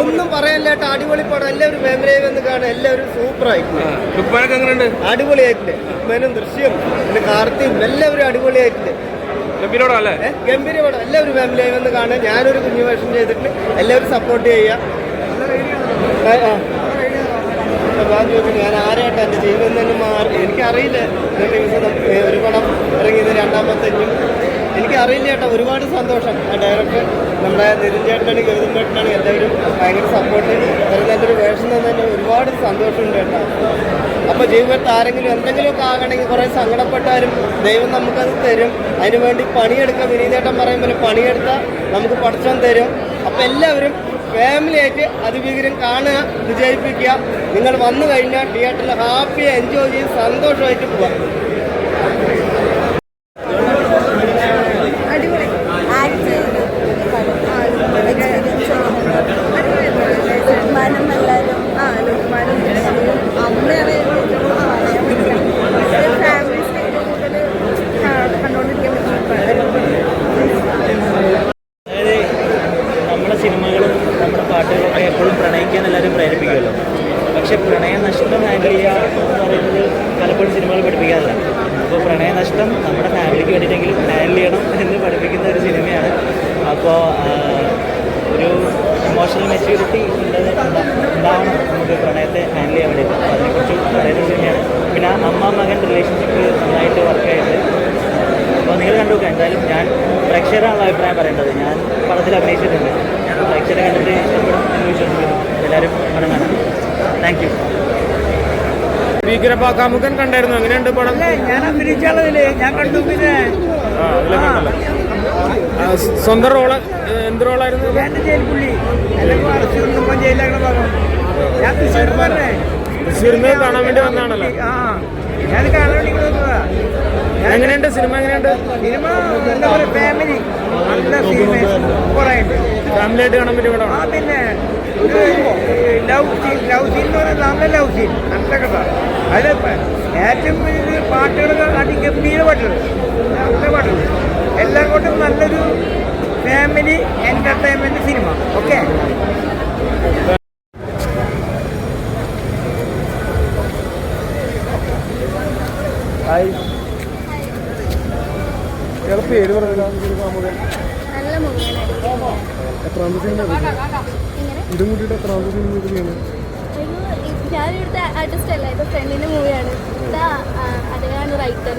ഒന്നും പറയാനില്ലാട്ട് അടിപൊളി പടം. എല്ലാവരും മെമ്മറി വന്ന് കാണാൻ എല്ലാവരും സൂപ്പർ ആയിട്ടുണ്ട് അടിപൊളിയായിട്ടുണ്ട് മെനും ദൃശ്യം പിന്നെ കാർത്തിയും എല്ലാവരും അടിപൊളിയായിട്ടുണ്ട് ഗംഭീര പടം എല്ലാവരും ഫാമിലി വന്ന് കാണാൻ ഞാനൊരു കുഞ്ഞു വേഷം ചെയ്തിട്ട് എല്ലാവരും സപ്പോർട്ട് ചെയ്യുക. ഞാൻ ആരായിട്ട് എന്റെ ജീവിതം തന്നെ മാറി എനിക്കറിയില്ല. ഒരു പടം ഇറങ്ങിയത് രണ്ടാമത്തെ എനിക്കറിയില്ല ചേട്ടാ ഒരുപാട് സന്തോഷം ആ ഡയറക്ടർ. നമ്മുടെ നിതിൻ ചേട്ടനാണ് ഗൗതം ചേട്ടനാണ് എല്ലാവരും ഭയങ്കര സപ്പോർട്ട് അതിൽ നല്ലൊരു വേഷം തന്നെ ഒരുപാട് സന്തോഷമുണ്ട് കേട്ടോ. അപ്പോൾ ജീവിതത്തിൽ ആരെങ്കിലും എന്തെങ്കിലുമൊക്കെ ആകണമെങ്കിൽ കുറേ സങ്കടപ്പെട്ടാലും ദൈവം നമുക്കത് തരും. അതിനുവേണ്ടി വേണ്ടി പണിയെടുക്കുക പറയും പോലെ പണിയെടുത്താൽ നമുക്ക് പഠിച്ചാൻ തരും. അപ്പോൾ എല്ലാവരും ഫാമിലിയായിട്ട് അതിഭീകരം കാണുക വിജയിപ്പിക്കുക. നിങ്ങൾ വന്നു കഴിഞ്ഞാൽ തിയേറ്ററിൽ ഹാപ്പി എൻജോയ് ചെയ്ത് സന്തോഷമായിട്ട് പോവാം. പ്രണയിക്കാൻ എല്ലാവരും പ്രേരിപ്പിക്കുമല്ലോ. പക്ഷേ പ്രണയനഷ്ടം ഹാൻഡിൽ ചെയ്യുക എന്ന് പറയുന്നത് പലപ്പോഴും സിനിമകൾ പഠിപ്പിക്കാറില്ല. അപ്പോൾ പ്രണയനഷ്ടം നമ്മുടെ ഫാമിലിക്ക് വേണ്ടിയിട്ടെങ്കിലും ഹാൻഡിൽ ചെയ്യണം എന്ന് പഠിപ്പിക്കുന്ന ഒരു സിനിമയാണ്. അപ്പോൾ ഒരു ഇമോഷണൽ മെച്യൂരിറ്റി ഉണ്ടാവണം നമുക്ക് പ്രണയത്തെ ഹാൻഡിൽ ചെയ്യാൻ വേണ്ടിയിട്ട്. അതിനെക്കുറിച്ച് പറയുന്ന സിനിമയാണ്. പിന്നെ അമ്മ മകൻ റിലേഷൻഷിപ്പ് നന്നായിട്ട് വർക്ക് ആയിട്ട്. അപ്പോൾ നിങ്ങൾ കണ്ടു എന്തായാലും ഞാൻ പ്രേക്ഷകരാണല്ലോ അഭിപ്രായം പറയേണ്ടത്. താങ്ക് യു ഭീകരപാക്കാമുഖൻ കണ്ടായിരുന്നു. എങ്ങനെയുണ്ട് പടം? ഞാൻ അഭിനയിച്ചാളതില്ലേ ഞാൻ കണ്ടു പിന്നെ. സ്വന്തം റോൾ എന്ത് റോളായിരുന്നു? ജയിൽപ്പുള്ളി. ജയിലാക്കണ ഭാഗം. ഞാൻ തൃശ്ശൂർക്കാരനെ തൃശ്ശൂരിൽ നിന്ന് കാണാൻ വേണ്ടി വന്നാണല്ലോ ഞാൻ കാണാൻ വേണ്ടി എങ്ങനെയുണ്ട്? സിനിമ എങ്ങനെയുണ്ട്? സിനിമ എന്താ പറയുക ഫാമിലി നല്ല സിനിമ കുറേ ഉണ്ട്. ഫാമിലി ആയിട്ട് കാണാൻ പറ്റിയ ആ പിന്നെ ഒരു ലവ് സീൻ ലവ് സീൻ എന്ന് പറയുന്നത് നല്ല ലവ് സീൻ നല്ല കഥ അതിൽ ഏറ്റവും വലിയ പാട്ടുകളൊക്കെ അതിഗംഭീര പാട്ടുകൾ നല്ല പാട്ടുകൾ എല്ലാം കൊണ്ടും നല്ലൊരു ഫാമിലി എന്റർടൈൻമെന്റ് സിനിമ ഓക്കെ ഇയാളെ പേര് പറഞ്ഞില്ല എത്രാമത്തെ സിനിമ ഇതും? കൂട്ടിയിട്ട് എത്രാമത്തെ സിനിമ ചെയ്യുന്നത്? ഒരു ആർട്ടിസ്റ്റ് അല്ല ഇത് ഫ്രണ്ടിന്റെ മൂവിയാണ് അദ്ദേഹമാണ് റൈറ്റർ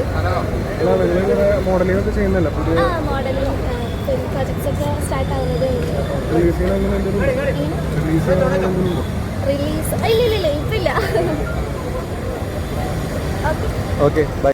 മോഡലിംഗ് ഒക്കെ ചെയ്യുന്നല്ല ആ മോഡലിംഗ് പ്രൊജക്ട്സ് ഒക്കെ സ്റ്റാർട്ട് ആവുന്നതേ. റിലീസ് ഇല്ല ഇല്ല ഇല്ല ഇപ്പില്ല ഓക്കെ ബൈ